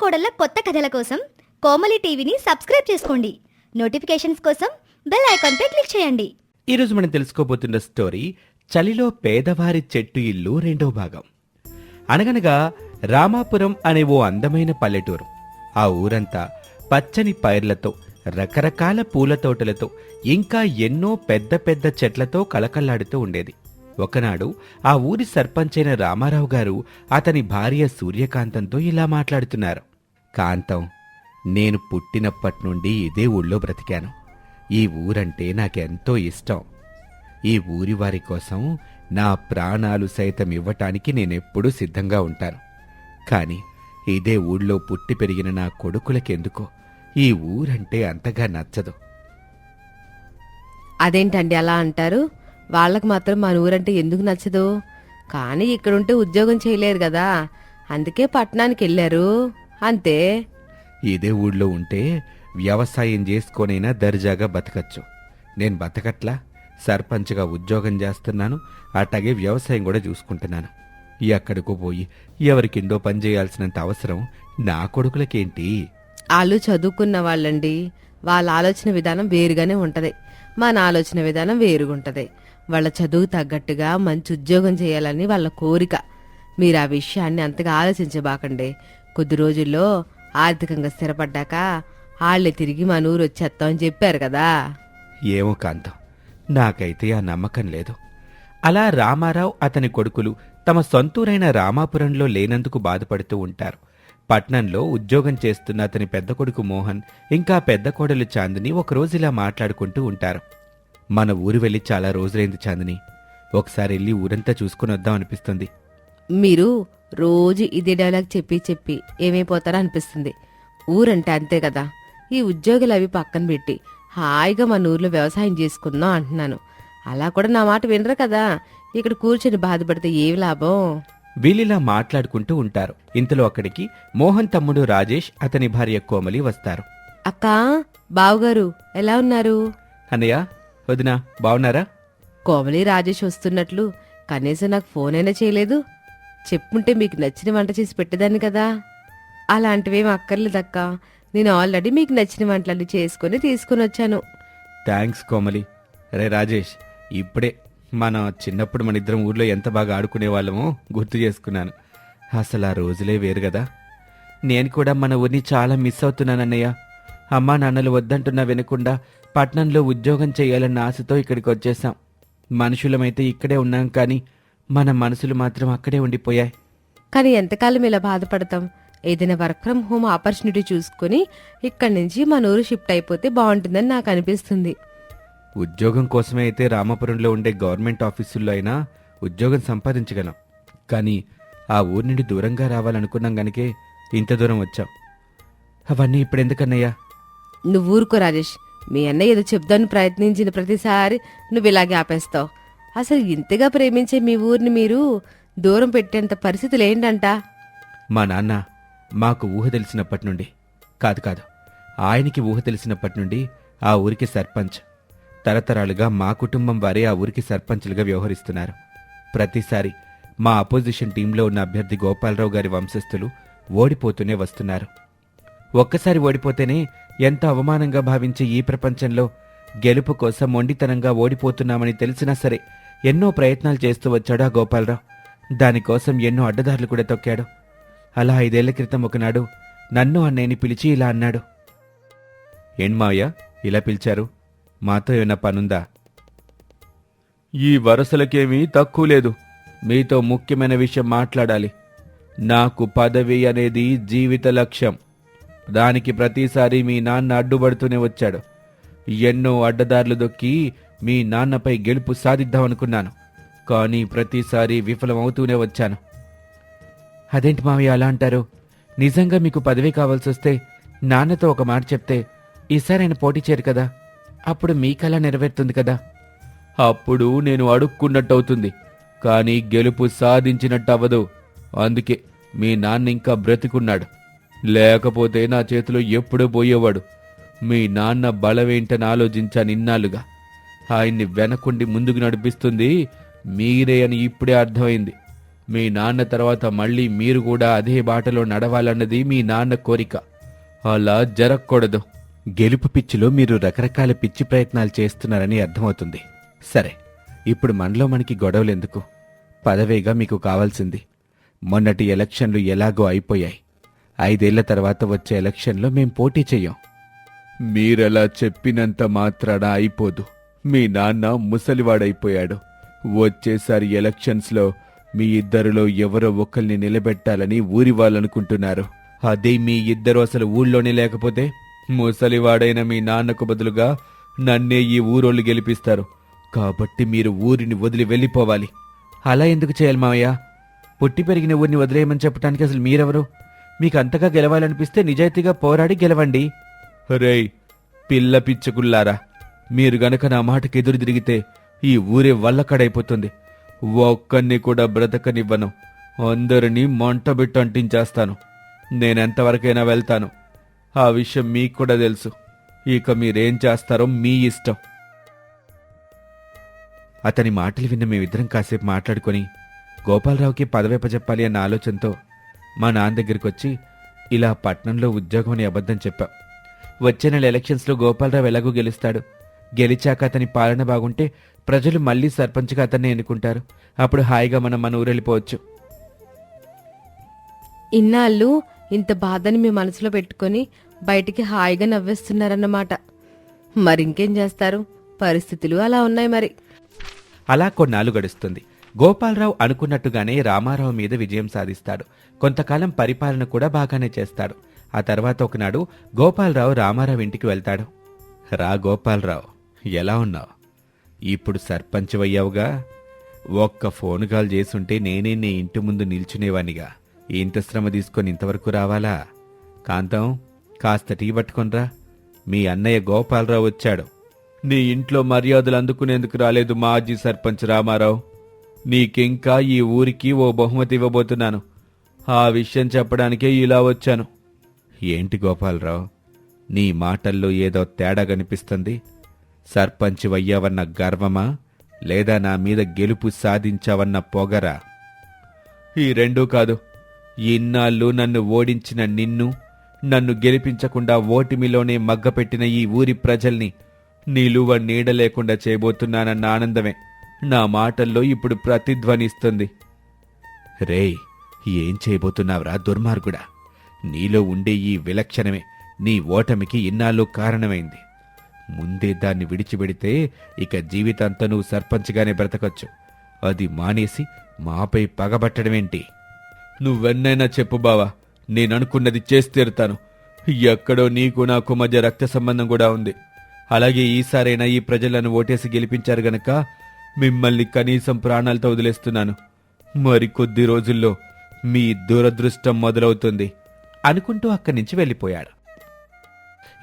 కోడళ్ళ కొత్త కథల కోసం కోమలి టీవీని సబ్స్క్రైబ్ చేసుకోండి. నోటిఫికేషన్స్ కోసం బెల్ ఐకాన్పై క్లిక్ చేయండి. ఈరోజు మనం తెలుసుకోబోతున్న స్టోరీ చలిలో పేదవారి చెట్టు ఇల్లు రెండో భాగం. అనగనగా రామాపురం అనే ఓ అందమైన పల్లెటూరు. ఆ ఊరంతా పచ్చని పైర్లతో రకరకాల పూల తోటలతో ఇంకా ఎన్నో పెద్ద పెద్ద చెట్లతో కళకళ్ళాడుతూ ఉండేది. ఒకనాడు ఆ ఊరి సర్పంచ్ అయిన రామారావు గారు అతని భార్య సూర్యకాంతంతో ఇలా మాట్లాడుతున్నారు. కాంతం నేను పుట్టినప్పటి నుండి ఇదే ఊళ్ళో బ్రతికాను. ఈ ఊరంటే నాకెంతో ఇష్టం. ఈ ఊరి వారి కోసం నా ప్రాణాలు సైతం ఇవ్వటానికి నేనెప్పుడూ సిద్ధంగా ఉంటాను. కానీ ఇదే ఊళ్ళో పుట్టి పెరిగిన నా కొడుకులకెందుకో? ఈ ఊరంటే అంతగా నచ్చదు. అదేంటండి అలా అంటారు? వాళ్ళకి మాత్రం మన ఊరంటే ఎందుకు నచ్చదు? కానీ ఇక్కడుంటే ఉద్యోగం చేయలేరు కదా. అందుకే పట్టణానికి వెళ్ళారు. అంతే. ఇదే ఊళ్ళో ఉంటే వ్యవసాయం చేసుకొనైనా దర్జాగా బతకచ్చు. నేను బతకట్లా? సర్పంచ్గా ఉద్యోగం చేస్తున్నాను. అట్లాగే వ్యవసాయం కూడా చూసుకుంటున్నాను. ఎక్కడికో పోయి ఎవరికిండో పని చేయాల్సినంత అవసరం నా కొడుకులకేంటి? వాళ్ళు చదువుకున్న వాళ్ళండి. వాళ్ళ ఆలోచన విధానం వేరుగానే ఉంటది. మన ఆలోచన విధానం వేరుగుంటది. వాళ్ళ చదువు తగ్గట్టుగా మంచి ఉద్యోగం చేయాలని వాళ్ళ కోరిక. మీరు ఆ విషయాన్ని అంతగా ఆలోచించబాకండి. కొద్ది రోజుల్లో ఆర్థికంగా స్థిరపడ్డాక వాళ్ళే తిరిగి మన ఊరు వచ్చేస్తామని చెప్పారు కదా. ఏమో కాంతం నాకైతే ఆ నమ్మకం లేదు. అలా రామారావు అతని కొడుకులు తమ సొంతూరైన రామాపురంలో లేనందుకు బాధపడుతూ ఉంటారు. పట్నంలో ఉద్యోగం చేస్తున్న అతని పెద్ద కొడుకు మోహన్ ఇంకా పెద్ద కోడలు చాందిని ఒకరోజు ఇలా మాట్లాడుకుంటూ ఉంటారు. మన ఊరు వెళ్ళి చాలా రోజులైంది చాందిని. ఒకసారి వెళ్ళి ఊరంతా చూసుకుని వద్దాం అనిపిస్తుంది. మీరు రోజు ఇదే డైలాగ్ చెప్పి చెప్పి ఏమైపోతారో అనిపిస్తుంది. ఊరంటే అంతే కదా. ఈ ఉద్యోగులు అవి పక్కన పెట్టి హాయిగా మన ఊర్లో వ్యవసాయం చేసుకుందాం అంటున్నాను. అలా కూడా నా మాట వినరు కదా. ఇక్కడ కూర్చొని బాధపడితే ఏమి లాభం? వీళ్ళిలా మాట్లాడుకుంటూ ఉంటారు. ఇంతలో అక్కడికి మోహన్ తమ్ముడు రాజేష్ అతని భార్య కోమలి వస్తారు. అక్కా బావుగారు ఎలా ఉన్నారు? అన్నయ్య వదినా బావున్నారా? కోమలి రాజేష్ వస్తున్నట్లు కనీసం నాకు ఫోన్ అయినా చేయలేదు. చెప్పుంటే మీకు నచ్చిన వంట చేసి పెట్టేదాన్ని కదా. అలాంటివేం అక్కర్లేదక్కా నేను ఆల్రెడీ మీకు నచ్చిన వంటలన్నీ చేసుకుని తీసుకుని వచ్చాను. థ్యాంక్స్ కోమలి. రే రాజేష్ ఇప్పుడే మన చిన్నప్పుడు మన ఇద్దరం ఊర్లో ఎంత బాగా ఆడుకునే వాళ్ళమో గుర్తు చేసుకున్నాను. అసలు ఆ రోజులే వేరు కదా. నేను కూడా మన ఊరిని చాలా మిస్ అవుతున్నానన్నయ్య. అమ్మా నాన్నలు వద్దంటున్నా వినకుండా పట్నంలో ఉద్యోగం చేయాలన్న ఆశతో ఇక్కడికి వచ్చేసాం మనుషులమైతే ఇక్కడే ఉన్నాం కానీ మన మనసులు మాత్రం అక్కడే ఉండిపోయాయి. కానీ ఎంతకాలం ఇలా బాధపడతాం? ఏదైనా వర్క్ ఫ్రమ్ హోమ్ ఆపర్చునిటీ చూసుకుని ఇక్కడి నుంచి మన ఊరు షిఫ్ట్ అయిపోతే బాగుంటుందని నాకు అనిపిస్తుంది. ఉద్యోగం కోసమే అయితే రామాపురంలో ఉండే గవర్నమెంట్ ఆఫీసుల్లో అయినా ఉద్యోగం సంపాదించగలం. కానీ ఆ ఊరి నుండి దూరంగా రావాలనుకున్నాం గనుకే ఇంత దూరం వచ్చాం. అవన్నీ ఇప్పుడెందుకన్నయ్యా? నువ్వు ఊరుకో రాజేష్. మీ అన్నయ్య ఏదో చెప్దాన్ని ప్రయత్నించిన ప్రతిసారి నువ్వు ఇలాగే ఆపేస్తావు. అసలు ఇంతగా ప్రేమించే మీ ఊరిని మీరు దూరం పెట్టేంత పరిస్థితులు ఏంటంట? మా నాన్న మాకు ఊహ తెలిసినప్పటి నుండి కాదు కాదు ఆయనకి ఊహ తెలిసినప్పటి నుండి ఆ ఊరికి సర్పంచ్. తరతరాలుగా మా కుటుంబం వారే ఆ ఊరికి సర్పంచ్లుగా వ్యవహరిస్తున్నారు. ప్రతిసారి మా అపోజిషన్ టీంలో ఉన్న అభ్యర్థి గోపాలరావు గారి వంశస్థులు ఓడిపోతూనే వస్తున్నారు. ఒక్కసారి ఓడిపోతేనే ఎంత అవమానంగా భావించే ఈ ప్రపంచంలో గెలుపు కోసం మొండితనంగా ఓడిపోతున్నామని తెలిసినా సరే ఎన్నో ప్రయత్నాలు చేస్తూ వచ్చాడు ఆ గోపాలరావు. దానికోసం ఎన్నో అడ్డదారులు కూడా తొక్కాడు. అలా ఐదేళ్ళ క్రితం ఒకనాడు నన్ను అన్నయ్యని పిలిచి ఇలా అన్నాడు. ఎన్మాయ మావయ్య? ఇలా పిలిచారు? మాతో ఏమైనా పనుందా? ఈ వరసలకేమీ తక్కువ లేదు. మీతో ముఖ్యమైన విషయం మాట్లాడాలి. నాకు పదవి అనేది జీవిత లక్ష్యం. దానికి ప్రతిసారి మీ నాన్న అడ్డుపడుతూనే వచ్చాడు. ఎన్నో అడ్డదారులు దొక్కి మీ నాన్నపై గెలుపు సాధిద్దామనుకున్నాను. కానీ ప్రతిసారి విఫలమవుతూనే వచ్చాను. అదేంటి మావయ్య అలా అంటారు? నిజంగా మీకు పదవి కావాల్సి వస్తే నాన్నతో ఒక మాట చెప్తే ఈసారి ఆయన పోటీ చేయరు కదా? అప్పుడు మీకలా నెరవేరుతుంది కదా? అప్పుడు నేను అడుక్కున్నట్టవుతుంది. కానీ గెలుపు సాధించినట్టు అవ్వదు అందుకే మీ నాన్న ఇంకా బ్రతికున్నాడు. లేకపోతే నా చేతిలో ఎప్పుడూ పోయేవాడు. మీ నాన్న బలమేంటని ఆలోచించాను ఇన్నాళ్ళుగా ఆయన్ని వెనకుండి ముందుకు నడిపిస్తుంది మీరే అని ఇప్పుడే అర్థమైంది. మీ నాన్న తర్వాత మళ్ళీ మీరు కూడా అదే బాటలో నడవాలన్నది మీ నాన్న కోరిక. అలా జరగకూడదు. గెలుపు పిచ్చిలో మీరు రకరకాల పిచ్చి ప్రయత్నాలు చేస్తున్నారని అర్థమవుతుంది. సరే ఇప్పుడు మనలో మనకి గొడవలెందుకు? పదవేగా మీకు కావాల్సింది. మొన్నటి ఎలక్షన్లు ఎలాగో అయిపోయాయి. ఐదేళ్ళ తర్వాత వచ్చే ఎలక్షన్లో మేం పోటీ చెయ్యం. మీరలా చెప్పినంత మాత్రాన అయిపోదు. మీ నాన్న ముసలివాడైపోయాడు. వచ్చేసారి ఎలక్షన్స్లో మీ ఇద్దరిలో ఎవరో ఒకరిని నిలబెట్టాలని ఊరి వాళ్ళనుకుంటున్నారు అదే మీ ఇద్దరు అసలు ఊళ్ళోనే లేకపోతే ముసలివాడైన మీ నాన్నకు బదులుగా నన్నే ఈ ఊరోళ్ళు గెలిపిస్తారు. కాబట్టి మీరు ఊరిని వదిలి వెళ్ళిపోవాలి. అలా ఎందుకు చేయాలి మావయ్య? పుట్టి పెరిగిన ఊరిని వదిలేయమని చెప్పడానికి అసలు మీరెవరు? మీకు అంతగా గెలవాలనిపిస్తే నిజాయితీగా పోరాడి గెలవండి. రేయ్ పిల్ల పిచ్చకుల్లారా. మీరు గనక నా మాటకి ఎదురు తిరిగితే ఈ ఊరే వల్లకడైపోతుంది. ఒక్కరిని కూడా బ్రతకనివ్వను. అందరినీ మంటబెట్టు అంటించేస్తాను. నేనెంతవరకైనా వెళ్తాను. ఆ విషయం మీకు కూడా తెలుసు. ఇక మీరేం చేస్తారో మీ ఇష్టం. అతని మాటలు విన్న మేమిద్దరం కాసేపు మాట్లాడుకొని గోపాలరావుకి పదవేపజెప్పాలి అన్న ఆలోచనతో మా నాన్న దగ్గరికి వచ్చి ఇలా పట్నంలో ఉద్యోగం అని అబద్ధం చెప్పాం వచ్చే నెల ఎలక్షన్స్లో గోపాలరావు ఎలాగో గెలుస్తాడు. గెలిచాక అతని పాలన బాగుంటే ప్రజలు మళ్ళీ సర్పంచ్గా అతన్ని ఎన్నుకుంటారు. అప్పుడు హాయిగా మనం మన ఊరెళ్ళిపోవచ్చు. ఇన్నాళ్ళు ఇంత బాధని మీ మనసులో పెట్టుకొని బయటికి హాయిగా నవ్వేస్తున్నారన్నమాట. మరింకేం చేస్తారు? పరిస్థితులు అలా ఉన్నాయి మరి. అలా కొన్నాళ్ళు గడుస్తుంది. గోపాలరావు అనుకున్నట్టుగానే రామారావు మీద విజయం సాధిస్తాడు. కొంతకాలం పరిపాలన కూడా బాగానే చేస్తాడు. ఆ తర్వాత ఒకనాడు గోపాలరావు రామారావు ఇంటికి వెళ్తాడు. రా గోపాలరావు ఎలా ఉన్నావు? ఇప్పుడు సర్పంచ్ అయ్యావుగా ఒక్క ఫోన్ కాల్ చేసుంటే నేనే నీ ఇంటి ముందు నిల్చునేవానిగా. ఇంత శ్రమ తీసుకొని ఇంతవరకు రావాలా? కాంతం కాస్త టీ పట్టుకొనరా. మీ అన్నయ్య గోపాలరావు వచ్చాడు. నీ ఇంట్లో మర్యాదలు అందుకునేందుకు రాలేదు మాజీ సర్పంచ్ రామారావు. నీకింకా ఈ ఊరికి ఓ బహుమతి ఇవ్వబోతున్నాను. ఆ విషయం చెప్పడానికే ఇలా వచ్చాను. ఏంటి గోపాలరావు? నీ మాటల్లో ఏదో తేడా కనిపిస్తుంది. సర్పంచ్ అయ్యావన్న గర్వమా? లేదా నా మీద గెలుపు సాధించావన్న పొగరా? ఈ రెండూ కాదు. ఇన్నాళ్ళు నన్ను ఓడించిన నిన్ను నన్ను గెలిపించకుండా ఓటమిలోనే మగ్గపెట్టిన ఈ ఊరి ప్రజల్ని నిలువ నీడ లేకుండా చేయబోతున్నానన్న ఆనందమే. నా మాటల్లో ఇప్పుడు ప్రతిధ్వనిస్తుంది. రేయ్ ఏం చేయబోతున్నావురా దుర్మార్గుడా? నీలో ఉండే ఈ విలక్షణమే నీ ఓటమికి ఇన్నాళ్ళు కారణమైంది. ముందే దాన్ని విడిచిపెడితే ఇక జీవితాంతా నువ్వు సర్పంచ్గానే బ్రతకచ్చు. అది మానేసి మాపై పగబట్టడమేంటి? నువ్వెన్నైనా చెప్పు బావా నేననుకున్నది చేసి తీరుతాను. ఎక్కడో నీకు నాకు మధ్య రక్త సంబంధం కూడా ఉంది. అలాగే ఈసారైనా ఈ ప్రజలను ఓటేసి గెలిపించారు గనక మిమ్మల్ని కనీసం ప్రాణాలతో వదిలేస్తున్నాను. మరి కొద్ది రోజుల్లో మీ దురదృష్టం మొదలవుతుంది అనుకుంటూ అక్కడి నుంచి వెళ్ళిపోయాడు.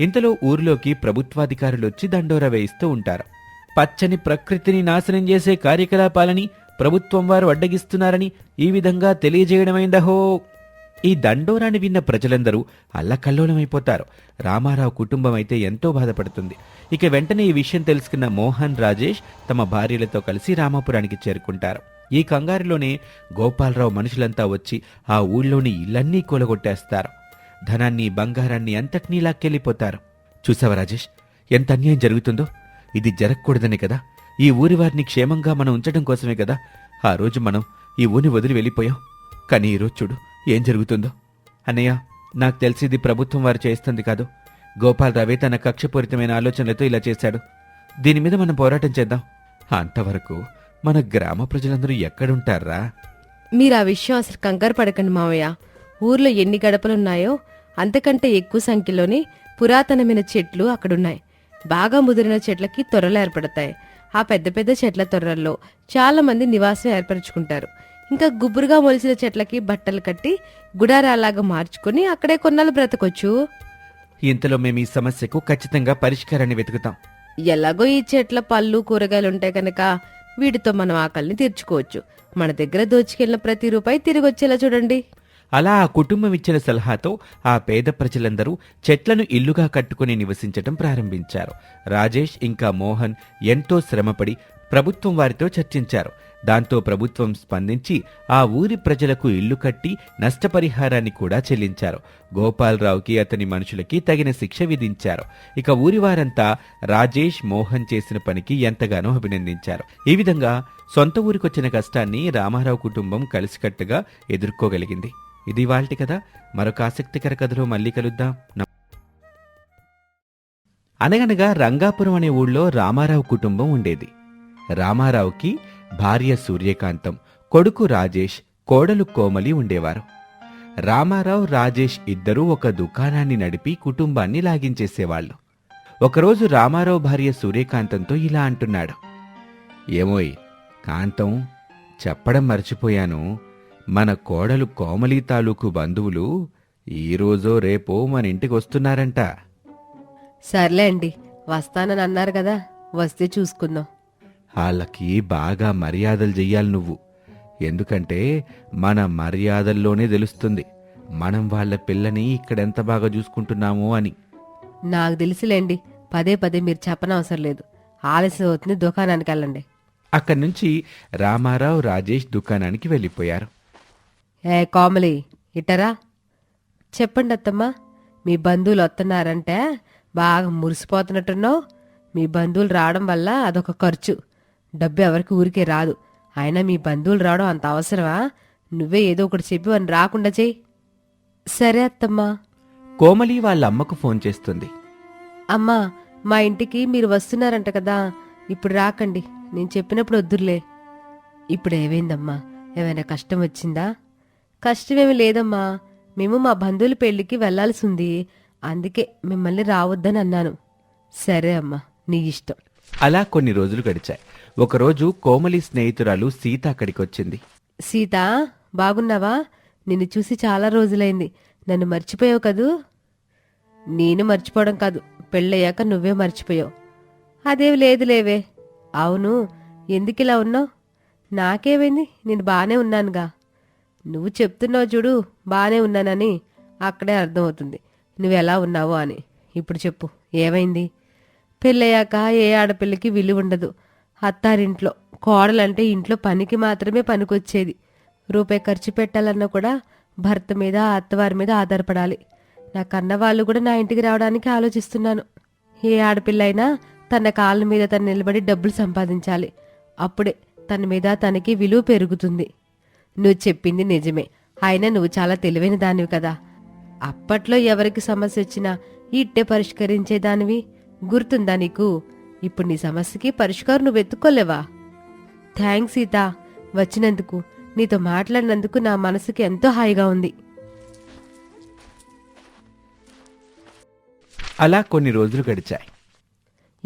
ఇంతలో ఊర్లోకి ప్రభుత్వాధికారులు వచ్చి దండోరా వేయిస్తూ ఉంటారు. పచ్చని ప్రకృతిని నాశనం చేసే కార్యకలాపాలని ప్రభుత్వం వారు అడ్డగిస్తున్నారని ఈ విధంగా తెలియజేయడమైందహో! ఈ దండోరాన్ని విన్న ప్రజలందరూ అల్లకల్లోలమైపోతారు. రామారావు కుటుంబం అయితే ఎంతో బాధపడుతుంది. ఇక వెంటనే ఈ విషయం తెలుసుకున్న మోహన్ రాజేష్ తమ భార్యలతో కలిసి రామాపురానికి చేరుకుంటారు. ఈ కంగారులోనే గోపాలరావు మనుషులంతా వచ్చి ఆ ఊళ్ళోని ఇల్లన్నీ కూలగొట్టేస్తారు. ధనాన్ని బంగారాన్ని అంతటినీ లాక్కెళ్ళిపోతారు. చూసావా రాజేష్? ఎంత అన్యాయం జరుగుతుందో? ఇది జరగకూడదనే కదా? ఈ ఊరి వారిని క్షేమంగా మనం ఉంచడం కోసమే కదా? ఆ రోజు మనం ఈ ఊరిని వదిలి వెళ్ళిపోయాం. కానీ ఈరోజు చూడు ఏం జరుగుతుందో? అన్నయ్య నాకు తెలిసి ఇది ప్రభుత్వం వారు చేస్తుంది కాదు. గోపాల్ రవి తన కక్షపూరితమైన ఆలోచనలతో ఇలా చేశాడు. దీని మీద మనం పోరాటం చేద్దాం. అంతవరకు మన గ్రామ ప్రజలందరూ ఎక్కడుంటారా? మీరు ఆ విషయం అసలు కంగారు పడకండి మావయ్య. ఊర్లో ఎన్ని గడపలున్నాయో అంతకంటే ఎక్కువ సంఖ్యలోనే పురాతనమైన చెట్లు అక్కడున్నాయి. బాగా ముదిరిన చెట్లకి త్వరలు ఏర్పడతాయి. ఆ పెద్ద పెద్ద చెట్ల తొర్రల్లో చాలా మంది నివాసం ఏర్పరచుకుంటారు. ఇంకా గుబురుగా మొలిసిన చెట్లకి బట్టలు కట్టి గుడారాలాగా మార్చుకుని అక్కడే కొన్నాళ్ళు బ్రతకొచ్చు. ఇంతలో మేము ఈ సమస్యకు ఖచ్చితంగా పరిష్కారాన్ని వెతుకుతాం. ఎలాగో ఈ చెట్ల పళ్ళు కూరగాయలు ఉంటాయి కనుక వీటితో మనం ఆకలిని తీర్చుకోవచ్చు. మన దగ్గర దోచుకెళ్ళిన ప్రతి రూపాయి తిరిగి వచ్చేలా చూడండి. అలా ఆ కుటుంబం ఇచ్చిన సలహాతో ఆ పేద ప్రజలందరూ చెట్లను ఇల్లుగా కట్టుకుని నివసించటం ప్రారంభించారు. రాజేష్ ఇంకా మోహన్ ఎంతో శ్రమపడి ప్రభుత్వం వారితో చర్చించారు. దాంతో ప్రభుత్వం స్పందించి ఆ ఊరి ప్రజలకు ఇల్లు కట్టి నష్టపరిహారాన్ని కూడా చెల్లించారు. గోపాలరావుకి అతని మనుషులకి తగిన శిక్ష విధించారు. ఇక ఊరి వారంతా రాజేష్ మోహన్ చేసిన పనికి ఎంతగానో అభినందించారు. ఈ విధంగా సొంత ఊరికొచ్చిన కష్టాన్ని రామారావు కుటుంబం కలిసికట్టుగా ఎదుర్కోగలిగింది. ఇది వాళ్ళటి కదా మరొక ఆసక్తికర కథలో మళ్ళీ కలుద్దాం. అనగనగా రంగాపురం అనే ఊళ్ళో రామారావు కుటుంబం ఉండేది. రామారావుకి భార్య సూర్యకాంతం కొడుకు రాజేష్ కోడలు కోమలి ఉండేవారు. రామారావు రాజేష్ ఇద్దరూ ఒక దుకాణాన్ని నడిపి కుటుంబాన్ని లాగించేసేవాళ్ళు. ఒకరోజు రామారావు భార్య సూర్యకాంతంతో ఇలా అంటున్నాడు. ఏమోయ్ కాంతం చెప్పడం మర్చిపోయాను. మన కోడలు కోమలి తాలూకు బంధువులు ఈరోజో రేపో మన ఇంటికి వస్తున్నారంట. సర్లే అండి వస్తానని అన్నారు కదా వస్తే చూసుకుందాం. వాళ్ళకి బాగా మర్యాదలు చెయ్యాలి నువ్వు. ఎందుకంటే మన మర్యాదల్లోనే తెలుస్తుంది. మనం వాళ్ళ పిల్లని ఇక్కడెంత బాగా చూసుకుంటున్నామో అని. నాకు తెలిసిలేండి. పదే పదే మీరు చెప్పనవసరం లేదు. ఆలస్యం అవుతుంది దుకాణానికి వెళ్ళండి. అక్కడి నుంచి రామారావు రాజేష్ దుకాణానికి వెళ్ళిపోయారు. ఏ కోమలి ఇట్టరా? చెప్పండి అత్తమ్మా. మీ బంధువులు వస్తున్నారంటే బాగా మురిసిపోతున్నట్టున్నావు. మీ బంధువులు రావడం వల్ల అదొక ఖర్చు. డబ్బు ఎవరికి ఊరికే రాదు. అయినా మీ బంధువులు రావడం అంత అవసరమా? నువ్వే ఏదో ఒకటి చెప్పి వాడిని రాకుండా చెయ్యి సరే అత్తమ్మా. కోమలి వాళ్ళ అమ్మకు ఫోన్ చేస్తుంది. అమ్మా మా ఇంటికి మీరు వస్తున్నారంట కదా. ఇప్పుడు రాకండి. నేను చెప్పినప్పుడు వద్దురులే. ఇప్పుడు ఏమైందమ్మా? ఏమైనా కష్టం వచ్చిందా? కష్టమేమి లేదమ్మా. మేము మా బంధువుల పెళ్ళికి వెళ్ళాల్సి ఉంది అందుకే మిమ్మల్ని రావద్దని అన్నాను. సరే అమ్మా నీ ఇష్టం. అలా కొన్ని రోజులు గడిచాయి. ఒకరోజు కోమలి స్నేహితురాలు సీత అక్కడికి వచ్చింది సీత బాగున్నావా? నిన్ను చూసి చాలా రోజులైంది. నన్ను మర్చిపోయావు కదూ? నేను మర్చిపోవడం కాదు. పెళ్ళయ్యాక నువ్వే మర్చిపోయావు. అదేవి లేదు లేవే. అవును ఎందుకిలా ఉన్నావు? నాకేమైంది? నేను బాగానే ఉన్నానుగా. నువ్వు చెప్తున్నావు చూడు బాగానే ఉన్నానని అక్కడే అర్థమవుతుంది. నువ్వెలా ఉన్నావో అని. ఇప్పుడు చెప్పు ఏమైంది? పెళ్ళయ్యాక ఏ ఆడపిల్లకి విలువ ఉండదు అత్తారింట్లో. కోడలంటే ఇంట్లో పనికి మాత్రమే పనికొచ్చేది. రూపాయి ఖర్చు పెట్టాలన్నా కూడా భర్త మీద అత్తవారి మీద ఆధారపడాలి. నా కన్న వాళ్ళు కూడా నా ఇంటికి రావడానికి ఆలోచిస్తున్నాను. ఏ ఆడపిల్ల అయినా తన కాళ్ళ మీద తను నిలబడి డబ్బులు సంపాదించాలి. అప్పుడే తన మీద తనకి విలువ పెరుగుతుంది. నువ్వు చెప్పింది నిజమే. అయినా నువ్వు చాలా తెలివైన దానివి కదా. అప్పట్లో ఎవరికి సమస్య వచ్చినా ఇట్టే పరిష్కరించేదానివి. గుర్తుందా నీకు? ఇప్పుడు నీ సమస్యకి పరిష్కారం నువ్వు వెతుక్కోలేవా? థ్యాంక్స్ సీత. వచ్చినందుకు నీతో మాట్లాడినందుకు నా మనసుకి ఎంతో హాయిగా ఉంది. అలా కొన్ని రోజులు గడిచాయి.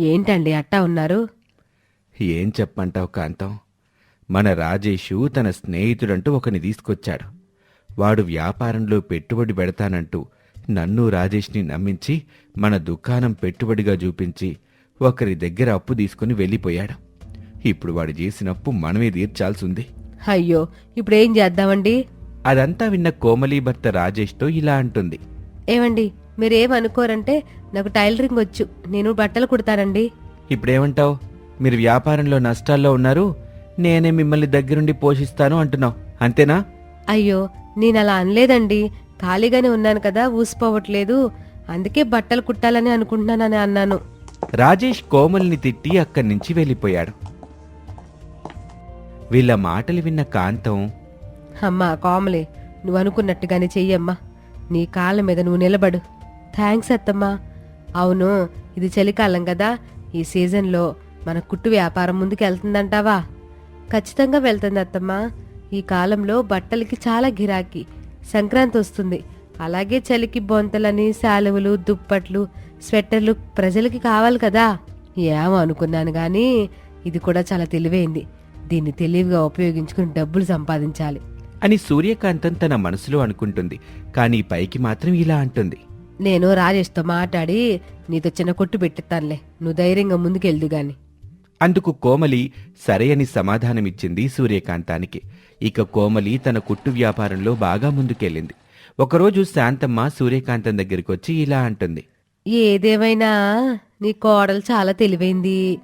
ఏంటండి అట్టా ఉన్నారు? ఏం చెప్పంటావు కాంతం? మన రాజేషు తన స్నేహితుడంటూ ఒకని తీసుకొచ్చాడు. వాడు వ్యాపారంలో పెట్టుబడి పెడతానంటూ నన్ను రాజేష్ని నమ్మించి మన దుకాణం పెట్టుబడిగా చూపించి ఒకరి దగ్గర అప్పు తీసుకుని వెళ్ళిపోయాడు. ఇప్పుడు వాడు చేసిన అప్పు మనమే తీర్చాల్సి ఉంది అయ్యో ఇప్పుడు ఏం చేద్దామండి? అదంతా విన్న కోమలి భర్త రాజేష్తో ఇలా అంటుంది. ఏమండి మీరేమనుకోరంటే నాకు టైలరింగ్ వచ్చు నేను బట్టలు కుడతానండి. ఇప్పుడేమంటావు? మీరు వ్యాపారంలో నష్టాల్లో ఉన్నారు నేనే మిమ్మల్ని దగ్గరుండి పోషిస్తాను అంటున్నావు. అంతేనా? అయ్యో నేను అలా అనలేదండి. ఖాళీగానే ఉన్నాను కదా ఊసిపోవట్లేదు. అందుకే బట్టలు కుట్టాలని అనుకుంటున్నానని అన్నాను. రాజేష్ కోమల్ని తిట్టి అక్కడి నుంచి వెళ్ళిపోయాడు. వీళ్ళ మాటలు విన్న కాంతం అమ్మా కోమలే నువ్వు అనుకున్నట్టుగానే చెయ్యమ్మా. నీ కాళ్ళ మీద నువ్వు నిలబడు. థ్యాంక్స్ అత్తమ్మా. అవును ఇది చలికాలం కదా. ఈ సీజన్లో మన కుట్టు వ్యాపారం ముందుకు వెళ్తుందంటావా ఖచ్చితంగా వెళ్తుంది అత్తమ్మా. ఈ కాలంలో బట్టలకి చాలా గిరాకీ. సంక్రాంతి వస్తుంది. అలాగే చలికి బొంతలని శాలువలు దుప్పట్లు స్వెట్టర్లు ప్రజలకి కావాలి కదా. ఏమో అనుకున్నాను కానీ ఇది కూడా చాలా తెలివైంది. దీన్ని తెలివిగా ఉపయోగించుకుని డబ్బులు సంపాదించాలి. అని సూర్యకాంతం తన మనసులో అనుకుంటుంది. కానీ పైకి మాత్రం ఇలా అంటుంది. నేను రాజేష్తో మాట్లాడి నీతో చిన్న కొట్టు పెట్టిస్తానులే. నువ్వు ధైర్యంగా ముందుకెళ్దు గాని. అందుకు కోమలి సరే అని సమాధానమిచ్చింది సూర్యకాంతానికి. ఇక కోమలి తన కుట్టు వ్యాపారంలో బాగా ముందుకెళ్ళింది. ఒకరోజు శాంతమ్మ సూర్యకాంతం దగ్గరికి వచ్చి ఇలా అంటుంది. ఏదేమైనా నీ కోడలు చాలా తెలివైంది.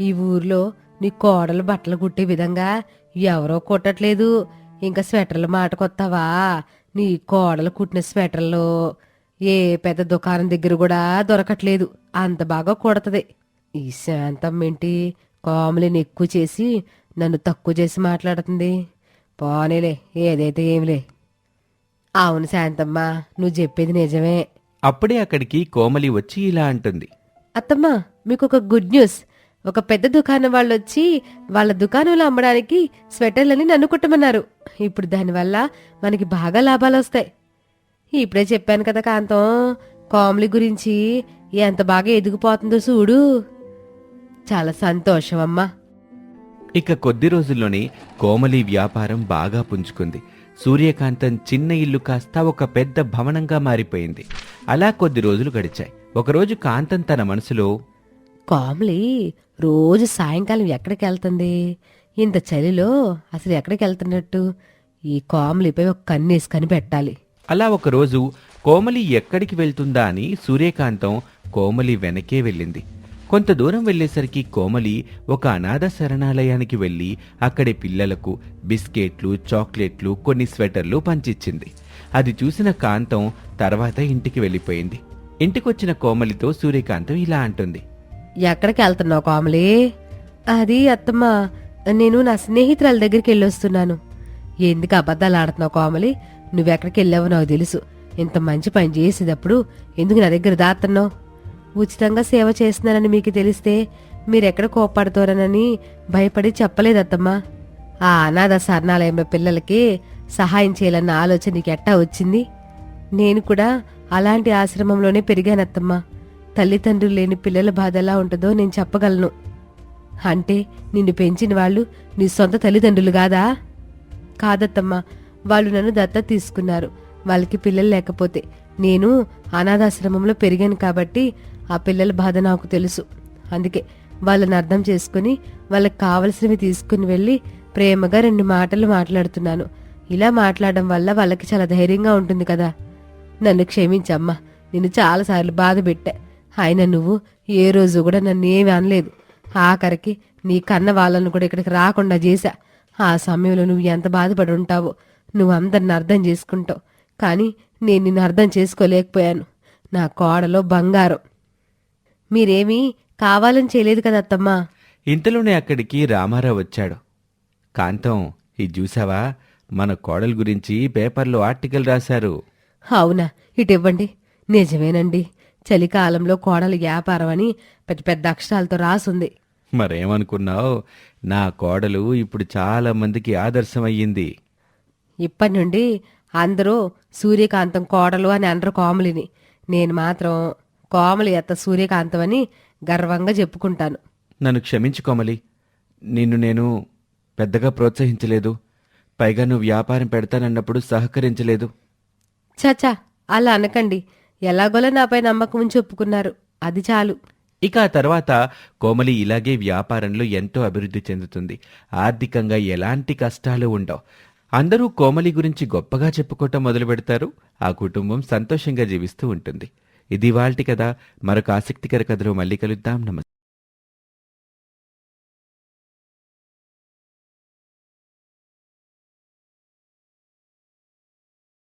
ఈ ఊర్లో నీ కోడలు బట్టలు కుట్టే విధంగా ఎవరో కుట్టట్లేదు. ఇంకా స్వెటర్లు మాటకొత్తావా? నీ కోడలు కుట్టిన స్వెటర్లు ఏ పెద్ద దుకాణం దగ్గర కూడా దొరకట్లేదు. అంత బాగా కుడతది. ఈ శాంతం ఏంటి కోమలిని ఎక్కువ చేసి నన్ను తక్కువ చేసి మాట్లాడుతుంది. పోనేలే ఏదైతే ఏంలే అవును శాంతమ్మ నువ్వు చెప్పేది నిజమే. అప్పుడే అక్కడికి కోమలి వచ్చి ఇలా అంటుంది. అత్తమ్మా మీకు ఒక గుడ్ న్యూస్. ఒక పెద్ద దుకాణం వాళ్ళు వచ్చి వాళ్ళ దుకాణంలో అమ్మడానికి స్వెటర్లని నన్ను కుట్టమన్నారు. ఇప్పుడు దానివల్ల మనకి బాగా లాభాలు వస్తాయి ఇప్పుడే చెప్పాను కదా కాంతం కామ్లీ గురించి ఎంత బాగా ఎదిగిపోతుందో చూడు. చాలా సంతోషం అమ్మా. ఇక కొద్ది రోజుల్లోనే కోమలి వ్యాపారం బాగా పుంజుకుంది. సూర్యకాంతం చిన్న ఇల్లు కాస్త ఒక పెద్ద భవనంగా మారిపోయింది. అలా కొద్ది రోజులు గడిచాయి. ఒకరోజు కాంతం తన మనసులో కామ్లీ రోజు సాయంకాలం ఎక్కడికి వెళ్తుంది? ఇంత చలిలో అసలు ఎక్కడికి వెళ్తున్నట్టు? ఈ కామ్లీపై ఒక కన్నేసి కనిపెట్టాలి. అలా ఒకరోజు కోమలి ఎక్కడికి వెళ్తుందా అని సూర్యకాంతం కోమలి వెనకే వెళ్ళింది. కొంత దూరం వెళ్ళేసరికి కోమలి ఒక అనాథ శరణాలయానికి వెళ్ళి అక్కడి పిల్లలకు బిస్కెట్లు చాక్లెట్లు కొన్ని స్వెటర్లు పంచిచ్చింది. అది చూసిన కాంతం తర్వాత ఇంటికి వెళ్ళిపోయింది. ఇంటికొచ్చిన కోమలితో సూర్యకాంతం ఇలా అంటుంది. ఎక్కడికి వెళ్తున్నావు కోమలి? అది అత్తమ్మ నేను నా స్నేహితురాల దగ్గరికి వెళ్ళొస్తున్నాను. ఎందుకు అబద్ధాలు ఆడుతున్నావు కోమలి? నువ్వెక్కడికి వెళ్ళావో నాకు తెలుసు. ఇంత మంచి పని చేసేటప్పుడు ఎందుకు నా దగ్గర దాతున్నావు ఉచితంగా సేవ చేస్తున్నానని మీకు తెలిస్తే మీరెక్కడ కోప్పడతారనని భయపడి చెప్పలేదత్తమ్మా ఆ అనాథ శరణాలయంలో పిల్లలకి సహాయం చేయాలన్న ఆలోచన నీకు ఎట్టా వచ్చింది? నేను కూడా అలాంటి ఆశ్రమంలోనే పెరిగానత్తమ్మా తల్లిదండ్రులు లేని పిల్లల బాధ ఎలా ఉంటుందో నేను చెప్పగలను. అంటే నిన్ను పెంచిన వాళ్ళు నీ సొంత తల్లిదండ్రులు కాదా? కాదత్తమ్మా. వాళ్ళు నన్ను దత్త తీసుకున్నారు. వాళ్ళకి పిల్లలు లేకపోతే నేను అనాథాశ్రమంలో పెరిగాను కాబట్టి ఆ పిల్లల బాధ నాకు తెలుసు. అందుకే వాళ్ళని అర్థం చేసుకుని వాళ్ళకి కావలసినవి తీసుకుని వెళ్ళి ప్రేమగా రెండు మాటలు మాట్లాడుతున్నాను. ఇలా మాట్లాడడం వల్ల వాళ్ళకి చాలా ధైర్యంగా ఉంటుంది కదా. నన్ను క్షమించమ్మా. నిన్ను చాలాసార్లు బాధ పెట్టా. అయినా నువ్వు ఏ రోజు కూడా నన్ను ఏమీ అనలేదు. ఆఖరికి నీ కన్న వాళ్ళను కూడా ఇక్కడికి రాకుండా చేశా. ఆ సమయంలో నువ్వు ఎంత బాధపడి ఉంటావో నువ్వు అందరిని అర్థం చేసుకుంటావు. కానీ నేను నిన్ను అర్థం చేసుకోలేకపోయాను. నా కోడలో బంగారం. మీరేమీ కావాలని చేయలేదు కదా అత్తమ్మా. ఇంతలోనే అక్కడికి రామారావు వచ్చాడు. కాంతం ఇది చూసావా? మన కోడల గురించి పేపర్లో ఆర్టికల్ రాశారు. అవునా ఇటు ఇవ్వండి నిజమేనండి. చలికాలంలో కోడలి వ్యాపారం అని పెద్ద పెద్ద అక్షరాలతో రాసుంది. మరేమనుకున్నావు? నా కోడలు ఇప్పుడు చాలా మందికి ఆదర్శమయ్యింది ఇప్పటి నుండి అందరూ సూర్యకాంతం కోడలు అని అనరు కోమలిని. నేను మాత్రం కోమలి అత్త సూర్యకాంతం అని గర్వంగా చెప్పుకుంటాను. నన్ను క్షమించు కోమలి. నిన్ను నేను పెద్దగా ప్రోత్సహించలేదు. పైగా నువ్వు వ్యాపారం పెడతానన్నప్పుడు సహకరించలేదు. చచా అలా అనకండి. ఎలాగోలా నాపై నమ్మకం ఉంచి ఒప్పుకున్నారు. అది చాలు. ఇక ఆ తర్వాత కోమలి ఇలాగే వ్యాపారంలో ఎంతో అభివృద్ధి చెందుతుంది. ఆర్థికంగా ఎలాంటి కష్టాలు ఉండవు. అందరూ కోమలి గురించి గొప్పగా చెప్పుకోవటం మొదలు పెడతారు ఆ కుటుంబం సంతోషంగా జీవిస్తూ ఉంటుంది. ఇది వాళ్ళటి కదా మరొక ఆసక్తికర కథలో మళ్ళీ కలుద్దాం. నమస్తే.